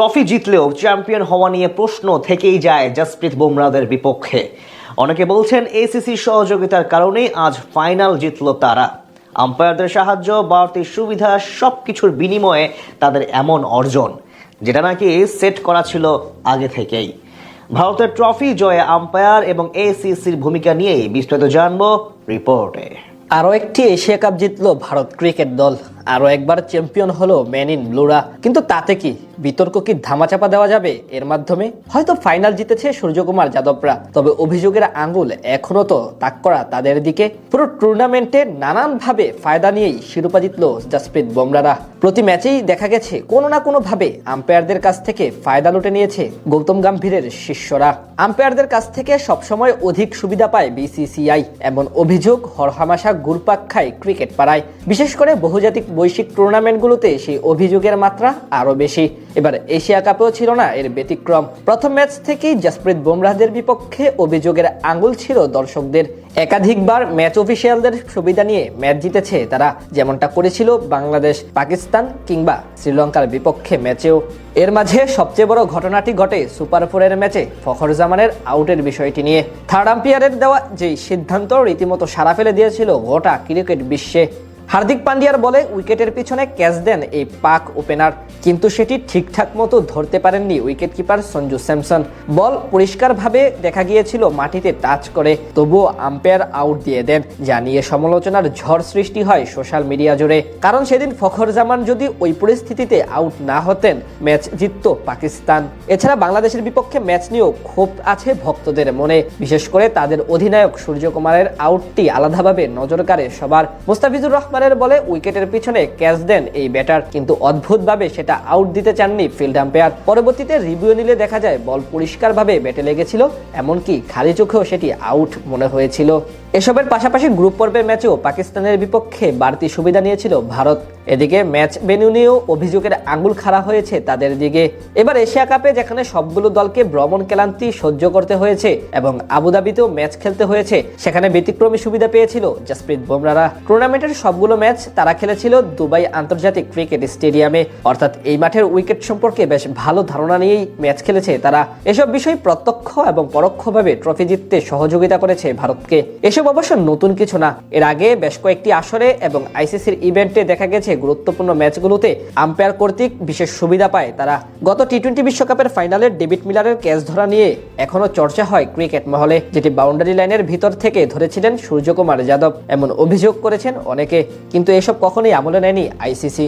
Trophy জিতলেও champion হওয়া নিয়ে প্রশ্ন থেকেই যায় জসপ্রীত বুমরাদের বিপক্ষে। অনেকে বলছেন এসিসি সহযোগিতার কারণেই আজ ফাইনাল জিতল তারা। আম্পায়ারদের সাহায্য, বাড়তি সুবিধা সব কিছুর বিনিময়ে তাদের এমন অর্জন, যেটা নাকি সেট করা ছিল আগে থেকেই। ভারতের ট্রফি জয়ে আম্পায়ার এবং এসিসির ভূমিকা নিয়েই বিস্তারিত জানব রিপোর্টে। আরও একটি এশিয়া কাপ জিতলো ভারত ক্রিকেট দল। আরও একবার চ্যাম্পিয়ন হলো ম্যান ইন ব্লুরা। কিন্তু তাতে কি বিতর্ক কি ধামাচাপা দেওয়া যাবে? এর মাধ্যমে হয়তো ফাইনাল জিতেছে সূর্যকুমার যাদবরা। তবে অভিযোগের আঙ্গুল এখনও তো তাক করা তাদের দিকে। পুরো টুর্নামেন্টে নানানভাবে ফায়দা নিয়েই শিরোপা জিতলো জাসপ্রীত বোমরারা প্রতি ম্যাচেই দেখা গেছে কোনো না কোনোভাবে আম্পায়ারদের কাছ থেকে ফায়দা লুটে নিয়েছে গৌতম গম্ভীরের শিষ্যরা। আম্পায়ারদের কাছ থেকে সবসময় অধিক সুবিধা পায় বিসিসিআই। এমন অভিযোগ হরহামাশা ঘুরপাক ক্রিকেট পাড়ায়। বিশেষ করে বহুজাতিক বৈশ্বিক টুর্নামেন্টগুলোতে সেই অভিযোগের মাত্রা আরও বেশি। এবার এশিয়া কাপেও ছিল না এর ব্যতিক্রম। প্রথম ম্যাচ থেকেই জসপ্রীত বুমরাহদের বিপক্ষে অভিযোগের আঙুল ছিল দর্শকদের। একাধিকবার ম্যাচ অফিসিয়ালদের সুবিধা নিয়ে ম্যাচ জিতেছে তারা। যেমনটা করেছিল বাংলাদেশ, পাকিস্তান কিংবা শ্রীলঙ্কার বিপক্ষে ম্যাচেও। এর মাঝে সবচেয়ে বড় ঘটনাটি ঘটে সুপার ফোরের ম্যাচে ফখর জামানের আউটের বিষয়টি নিয়ে। থার্ড আম্পিয়ারের দেওয়া যেই সিদ্ধান্ত রীতিমতো সারা ফেলে দিয়েছিল গোটা ক্রিকেট বিশ্বে। হার্দিক পান্ডিয়ার বলে উইকেটের পিছনে ক্যাচ দেন এই পাক ওপেনার। কিন্তু সেটি ঠিকঠাক মতো ধরতে পারেননি wicket keeper Sanju Samson. Ball পরিষ্কারভাবে দেখা গিয়েছিল, মাটিতে টাচ করে। তবুও আম্পায়ার আউট দিয়ে দেন, যা নিয়ে সমালোচনার ঝড় সৃষ্টি হয় সোশ্যাল মিডিয়া জুড়ে। কারণ সেদিন ফখর জামান যদি ওই পরিস্থিতিতে আউট না হতেন, ম্যাচ জিতত পাকিস্তান। এছাড়া বাংলাদেশের বিপক্ষে ম্যাচ নিয়েও ক্ষোভ আছে ভক্তদের মনে। বিশেষ করে তাদের অধিনায়ক সূর্যকুমারের আউটটি আলাদাভাবে নজর কাড়ে সবার। মুস্তাফিজুর রহমানের বলে উইকেটের পিছনে ক্যাচ দেন এই ব্যাটার। কিন্তু অদ্ভুতভাবে সেটা আউট দিতে চাননি ফিল্ড আম্পায়ার। পরবর্তীতে রিভিউ নিলে দেখা যায় বল পরিষ্কারভাবে ব্যাটে লেগেছিল, এমনকি খালি চোখেও সেটি আউট মনে হয়েছিল। এসবের পাশাপাশি গ্রুপ পর্বের ম্যাচেও পাকিস্তানের বিপক্ষে বাড়তি সুবিধা নিয়েছিল ভারত। এদিকে ম্যাচ বেনু নিয়েও অভিযোগের আঙুল খাড়া হয়েছে তাদের দিকে। এবার এশিয়া কাপে যেখানে সবগুলো দলকে ভ্রমণ ক্লান্তি সহ্য করতে হয়েছে এবং আবুধাবিতেও ম্যাচ খেলতে হয়েছে, সেখানে ব্যতিক্রমী সুবিধা পেয়েছিল জসপ্রীত বুমরারা টুর্নামেন্টের সবগুলো ম্যাচ তারা খেলেছিল দুবাই আন্তর্জাতিক ক্রিকেট স্টেডিয়ামে। অর্থাৎ এই মাঠের উইকেট সম্পর্কে বেশ ভালো ধারণা নিয়েই ম্যাচ খেলেছে তারা। এসব বিষয় প্রত্যক্ষ এবং পরোক্ষভাবে ট্রফি জিততে সহযোগিতা করেছে ভারতকে। এসব অবশ্য নতুন কিছু না। এর আগে বেশ কয়েকটি আসরে এবং আইসিসির ইভেন্টে দেখা গেছে গুরুত্বপূর্ণ ম্যাচগুলোতে আম্পায়ার কর্তৃক বিশেষ সুবিধা পায় তারা। গত টি টোয়েন্টি বিশ্বকাপের ফাইনালে ডেভিড মিলারের ক্যাচ ধরা নিয়ে এখনও চর্চা হয় ক্রিকেট মহলে, যেটি বাউন্ডারি লাইনের ভিতর থেকে ধরেছিলেন সূর্যকুমার যাদব। এমন অভিযোগ করেছেন অনেকে। কিন্তু এসব কখনোই আমলে নেয়নি আইসিসি।